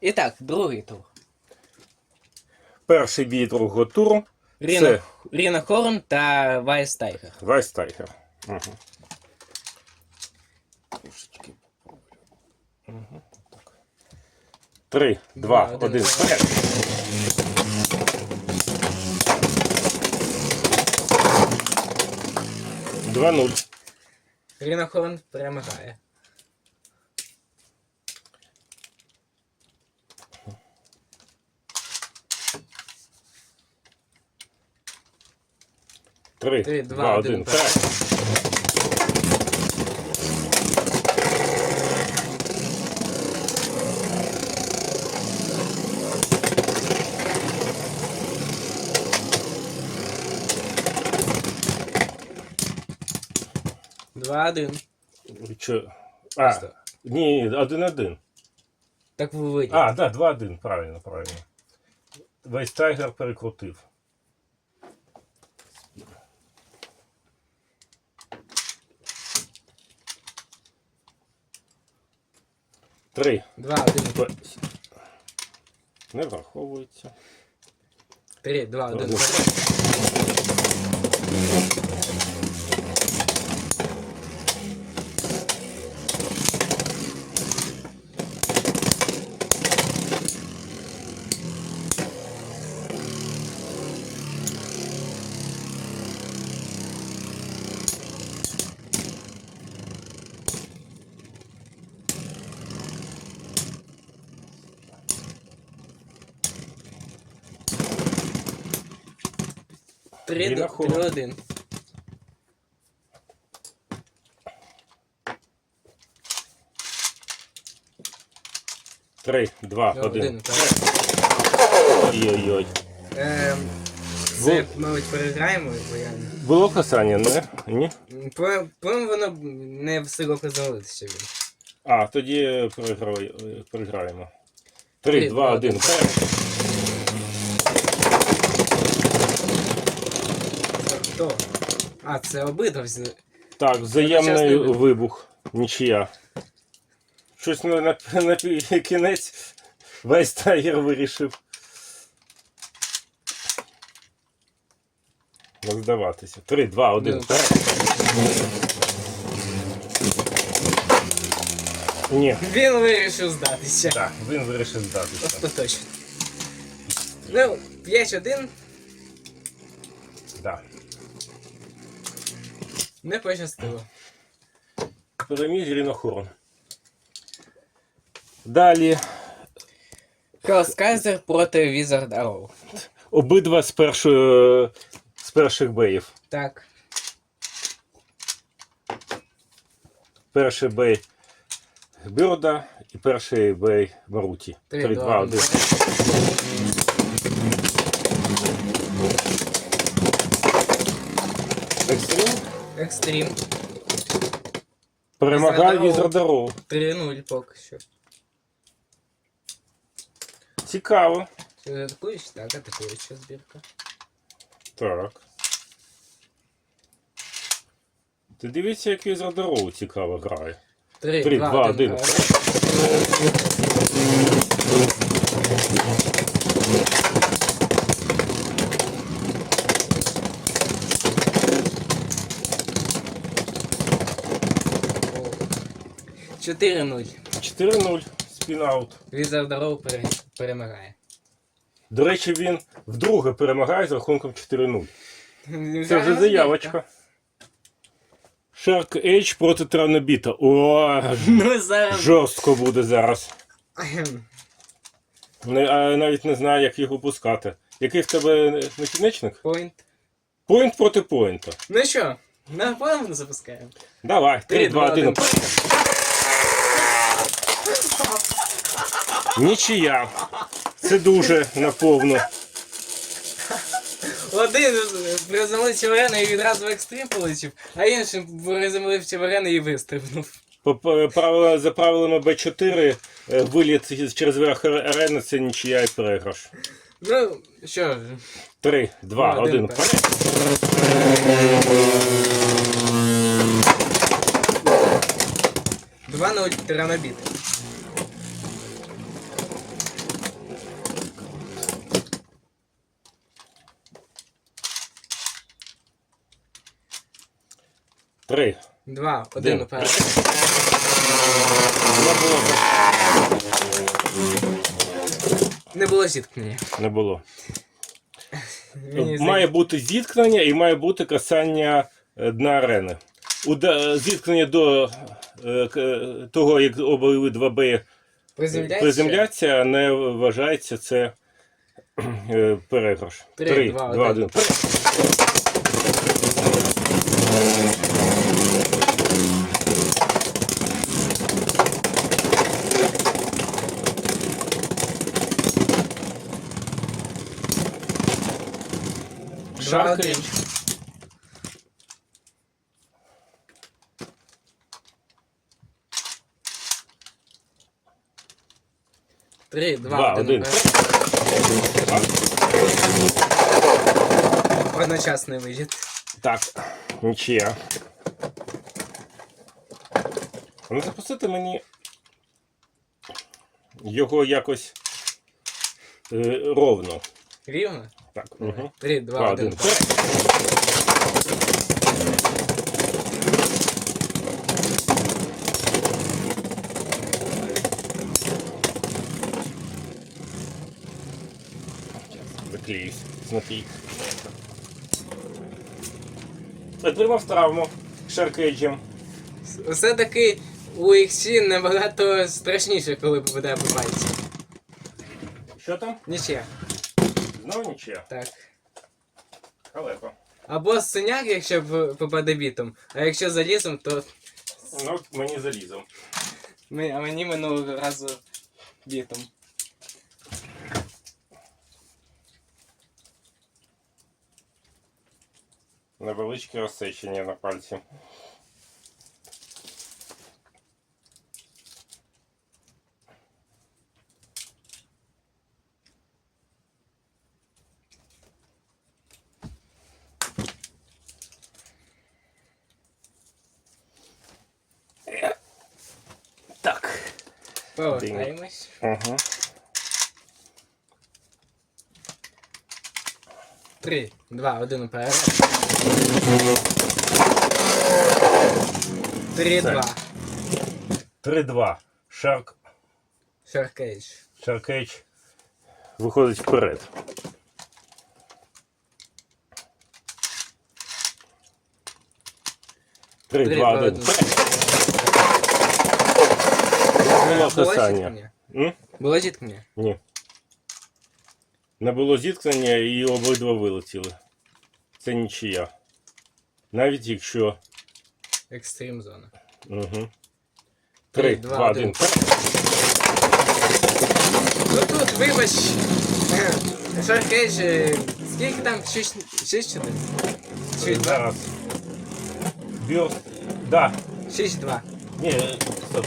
І так, другий тур. Перший бій другого туру. Ріна, Це Ріна Хорн та Вайс Тайгер. Вайс Тайгер. Угу. Трошечки поправлю. Угу. Так. Три, два, Два, один, один, вперед. Два нуль. Ріна Хорн перемагає. Три, Три, два, два, один, один, вперед. Два, один. Че? А, ні, ні, один-один. Так ви видите. А, да, 2-1, правильно, правильно. Весь тайгер перекрутив. Три. Два, один. Не враховується. Три, два, один. Один. Один. Три, два, один. Ой-ой-ой. Ем, це, мабуть, переграємо, бо я... Було касання, не? Ні? По- По-моєму, воно не встигло завалитися він. А, тоді переграє- переграємо. Три, два, один. один. Вперед. Хто? А, це обидва взяли. Так, взаємний Щасливий. вибух. Нічия. Щось на, на, на пі- кінець весь тайгер вирішив. Не здаватися. Три, два, один. Ну, вперед. Ні. Він вирішив здатися. Так, він вирішив здатися. Остаточно. Ну, 5-1 Не пощастило. Переміг Рінохорон. Далі. Кроскайзер проти Wizard Arrow. Обидва з першої, з перших беїв. Так. Перший бей Бюрда і перший бей Маруті. 3-2-1. екстрім. Перемагає із радаров. 3-0 поки що. Цікаво. Ти атакуєш? Так, атакуюча збірка. Так. Ти дивіться, який з цікаво грає. 3-2-1. 4-0. 4-0, спінаут. Візер здоров пере- перемагає. До речі, він вдруге перемагає з рахунком 4-0. Це вже заявочка. Шарк Edge проти Транобіта. О, Ну зараз. жорстко буде зараз. Не, а навіть не знаю, як його пускати. Який в тебе накінечник? Point. Поінт проти поінта. Ну що, напевно запускаємо. Давай, 3, 2, 1 один. Нічия. Це дуже наповно. Один приземлив Чеверена і відразу в екстрім полетів, а іншим приземлив Чеверена і вистрибнув. За правилами Б4 е, виліт через верх арени це нічия і переграш. Ну, що ж, 3, 2, Ну, один 1. вперед. вперед. Два 0 тиранобіт. Три. Два, один уперед. Не було. Не було зіткнення. Не було. Мені Має бути зіткнення і має бути касання е, дна арени. Уда- Зіткнення до е, к- того, як обидва бої Приземляється? приземляться, не вважається це е, переграш. Три, Три, два, один. один. Шаркаєш. Три, два, Два, один. один. Одночасний вихід. Так, нічия. Ну запустити мені його якось е, ровно. Рівно? Так. Угу. Три, два, Два, один. уперед. Заклеюсь. Смотри. Отримав травму шаркеджем. Все-таки у іксі набагато страшніше, коли попадає по пальці. Що там? Нічия. Знову нічия. Так. Халепа. Або синяк, якщо попаде бітом, а якщо залізом, то Ну, мені залізом. ми, а мені минулого разу бітом. Невеличке розсечення на пальці. Повертаємось. Ага. Три, два, один уперед. Три, два. 3-2. Шарк. Шаркейдж. Шаркейдж виходить вперед. Три, Три, два, два, один. один. Було Було касання. зіткнення? М? Було зіткнення? Ні. Не було зіткнення і обидва вилетіли. Це нічия. Навіть якщо. Екстрім зона. Угу. Три, Три, два, два, один. один. Ну тут, вибач. Шаркейдж, е, скільки там? Шість, шість чи один? Шість, два? Зараз. Бьор. Да. Шість, два. Ні, е, стоп.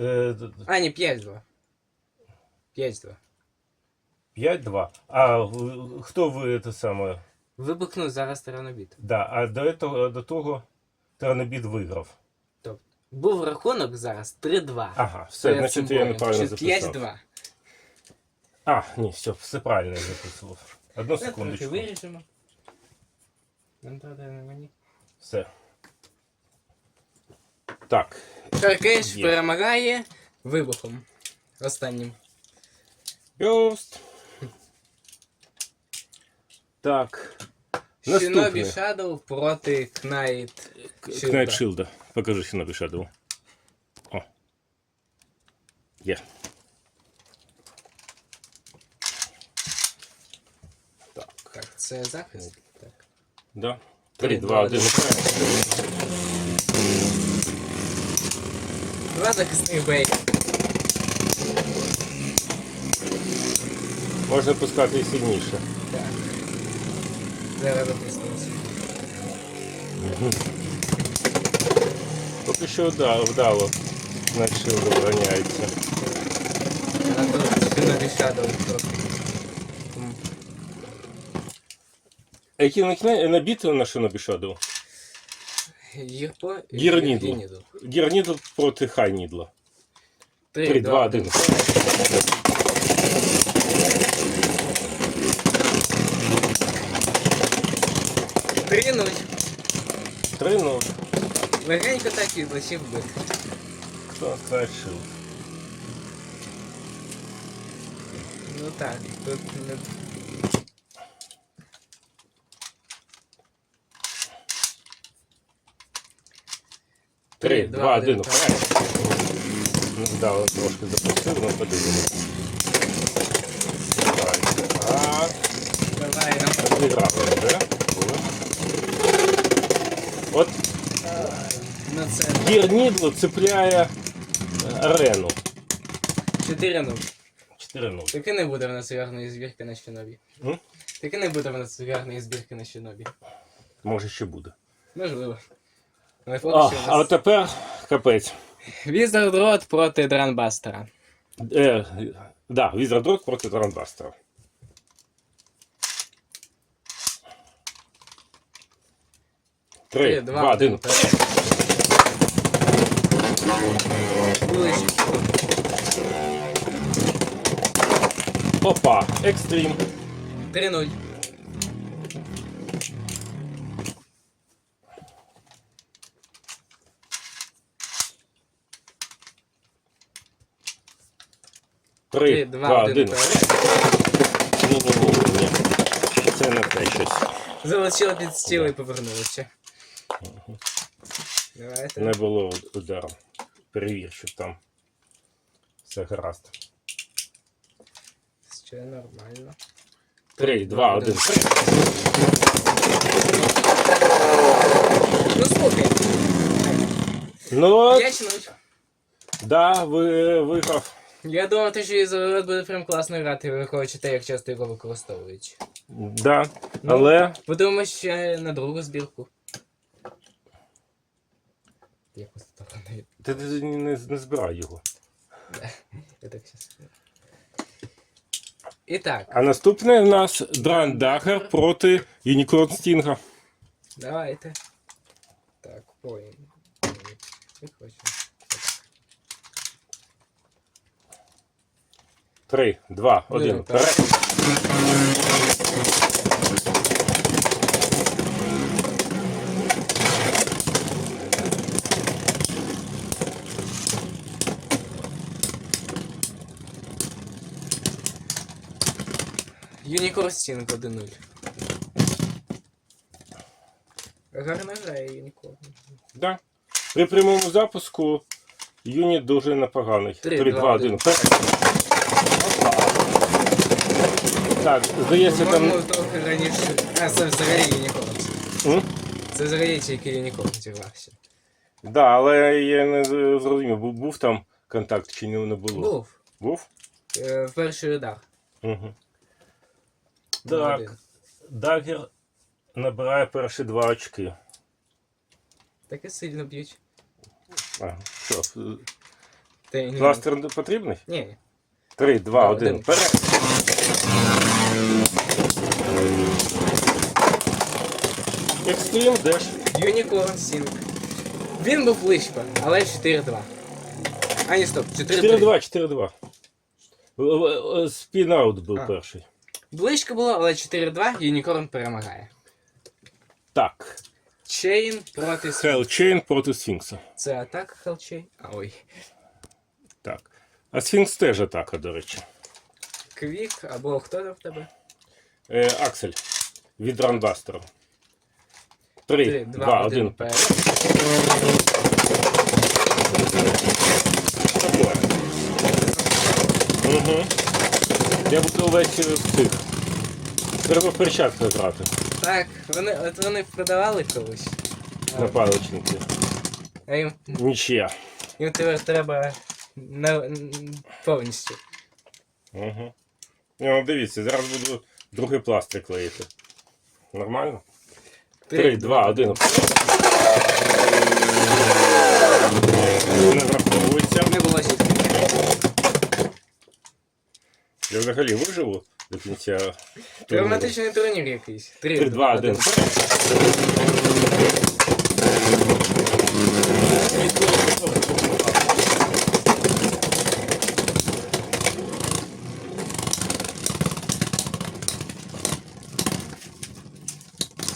Е, А, ні, п'ять, два. П'ять, два. 5-2. А в- хто ви те саме? Вибухнув зараз таранобіт. Да, а до того, до того Тернобід виграв. Тобто, був рахунок зараз 3-2. Ага, все, значить я неправильно записав. 5-2. А, ні, все, все правильно я записував. Одну Трохи секундочку. виріжемо. Нам треба на мені. Все. Так. Шаркейдж Є. перемагає вибухом. Останнім. Бьост. Так. Shinobi Наступне. Shadow проти Knight. Shield. Кнайт Шилда. Покажи Shinobi Shadow. О. Є. Так. Так, це захист. Так. Да. Три, 3, два, 2, 1. один. Два захисних бей. Можна пускати і сильніше. Так. Зараз допустимося. Поки що да, вдало. Значить, Шилда обороняється. А тут Shinobi Shadow трохи. М, А які на- набіти на Shinobi Shadow? Гірпо і Гірнідл. Гірнідл. Гірнідл проти Хайнідла. Три, 3, два, 2, один. 1. Три нуль. 3-0. Легенько так і лишив би. Хто перший? Ну так, тут не. Три, два, один. вперед. Да, от трошки запустив, ну подивимося. Так, Давай нам. зіграли вже. От Ну це Гір Нідло цепляє арену. 4 0 4-0. Таки не буде в нас гарної збірки на щонобі. М? Таки не буде в нас гарної збірки на щонобі. Може ще буде. Можливо. А, а от тепер капець. Wizard Road проти Дранбастера. Е, да, Візердрот проти Транбастера. Три, два, один. Опа, екстрім. 3-0. Три, два, один. 1. Вперед. Ні, ні, ні, ні. Це не те щось. Залетіло під стіл і повернулося. Давайте. Не було удару. Перевір, щоб там все гаразд. Ще нормально. Три, два, один. Ну слухай, Ну, от, 5-0. да, ви виграв. Я думав, що Ізолот буде прям класно грати, враховуючи те, як часто його використовують. Да, Ну. але Подивимось ще на другу збірку. Якось так навіть. ти не, не, не збирай його. Я так щас. І так, А наступне в нас Дран Дагер проти Юнікорн Стінга. давайте. Так, поїм. Як хочемо. Три, два, один. так. Вперед. Юнікорн Стінг 1-0. Гарно грає Юнікорн. Да. При прямому запуску юніт дуже непоганий. Три, Три, два, два, один. один. Вперед. Так, здається, там. По-моєму, трохи раніше. А, це взагалі Юнікорн. М? Це взагалі тільки Юнікорн зірвався. Да, але я не зрозумів, був, був там контакт чи не, не було. Був. Був? Е, В перший удар. Угу. Так. один. Дагер набирає перші два очки. Таке сильно б'ють. А, що, Та ні. пластир не потрібний? Ні. Три, два, Два, один. один. Вперед. Екстрім, деш. Юнікорн Сінг. Він був близько, але 4-2. А ні, стоп, 4-3. 4-2, 4-2. Спінаут був А. перший. Близько було, але 4-2, Юнікорн перемагає. Так. Чейн проти Сфінкса. Хелчейн проти Сфінкса. Це атака Хелчейн. А ой. Так. А Сфінкс теж атака, до речі. Квік або хто там в тебе? Е, Аксель. Від Ранбастера. Три, два, один. Угу. Я буду увесь в цих. Треба в перчатках грати Так, вони, от вони продавали колись. на паличники. А їм, Нічия. їм тепер треба на, повністю. Угу. Ну, дивіться, зараз буду другий пластик клеїти. Нормально? Три, два, один. Не враховується. Не було. Я взагалі виживу до кінця. турніру. Травматичний турнір якийсь. Три, Три, два, один.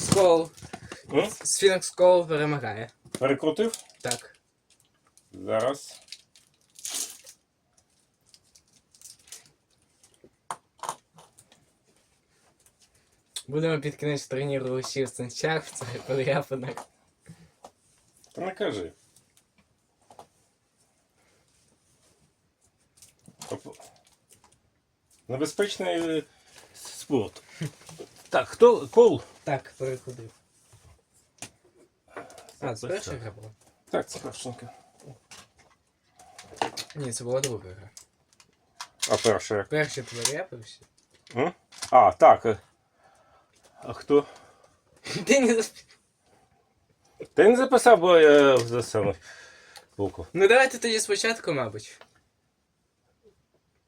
Скол. М? Сфінкс Кол перемагає. Перекрутив? Так. Зараз. Будемо під кінець турніру усіх санчах, це подряпинок. Та не кажи. Оп. Небезпечний е, спорт. Так, хто кол? Так, переходив. А, це Ось перша так. гра була? Так, це першенька. Ні, це була друга гра. А перша як? Перший подряпався. М? А, так. е. А хто? Ти не засп... Ти не записав, бо я за саме букву. Ну давайте тоді спочатку, мабуть.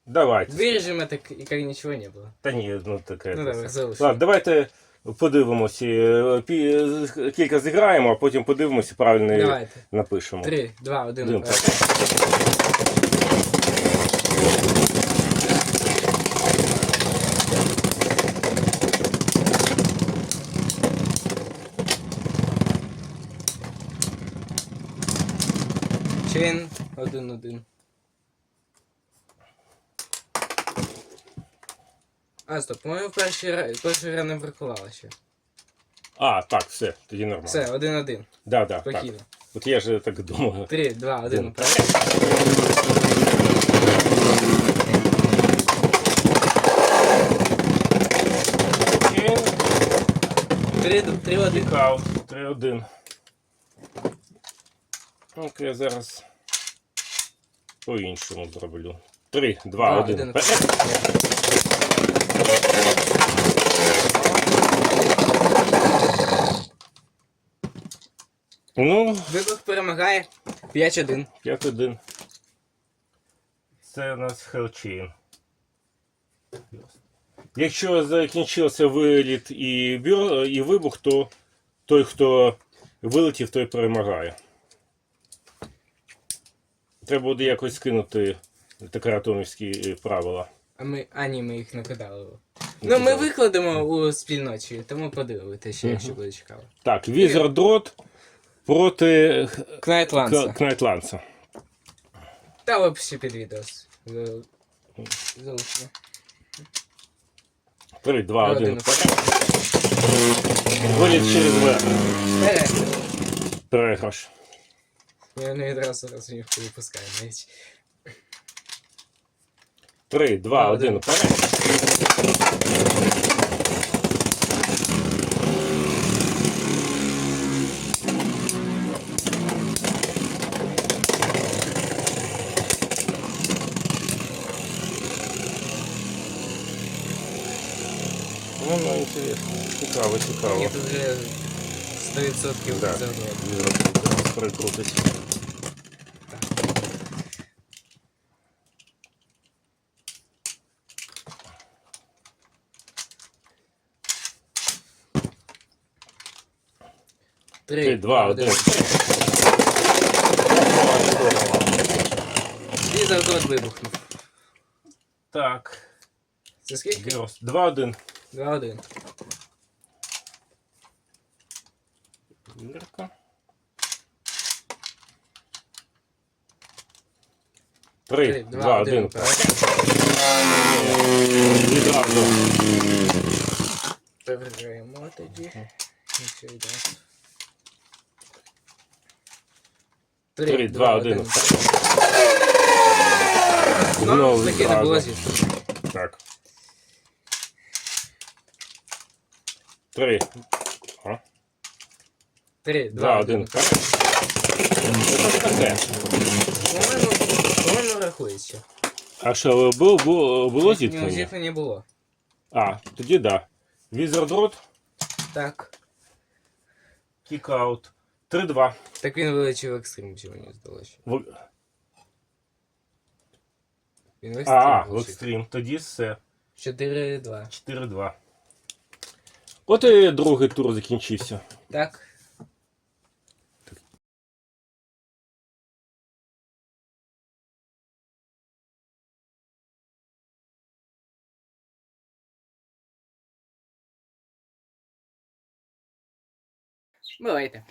Давайте. Виріжемо так, як нічого не було. Та ні, ну таке. Ну це давай, все. залишимо. Ладно, давайте подивимося. е, Кілька зіграємо, а потім подивимося, правильно Давайте. напишемо. Три, два, один. Один, вперед. Чин, один, А, стоп, по-моєму, перший ра- гра не врахувала ще. А, так, все, тоді нормально. Все, один-один. Да, да, так. Спокійно. От я ж так думаю. Три, два, один. Вперед. Три, три, один. Пікав. 3-1. Ну, я зараз по-іншому зроблю. 3, 2, Два, 1. один. Ну, Вибух перемагає 5-1. 5-1. Це у нас Хелчейн. Якщо закінчився виліт і, бюр, і вибух, то той, хто вилетів, той перемагає. Треба буде якось скинути такаратомівські правила. А ми. А ні, ми їх не кидали. Ну, ми викладемо у спільноті, тому подивитися, ще, якщо буде цікаво. Так, Візер Дрот проти Кнайт Ланса. Та в описі під відео. Зал- Залишимо. 3, 2, 1. Виліт через В. Е, Переграш. Я не відразу розумів, коли пускаю навіть. 3, 2, Один. 1. Вперед. Ну, ну, интересно. Цікаво, цікаво. Ні, тут вже 100% Да. заодно. Візер перекрутить. Три, 3, 2, 1. І завдот вибухнув. Так. Це скільки? 2, 1. 2-1. Вірка. Три, два, один. Відразу. Переграємо тоді. Нічого йде. Три, два, один. Знову таки не було. Так. Три. А? Три, Два, два, один. Так. Це таке. По-моєму рахується. А що, було, було, було Ні, зіткнення? зіткнення було. А, тоді да. Візер дрот, Так. кікаут. 3-2. Так він вилетів екстрим, чи мені здалося. В- Він в екстрим А, в вилетів. екстрім. Тоді все. 4-2. 4-2. От і другий тур закінчився. Так. Бувайте.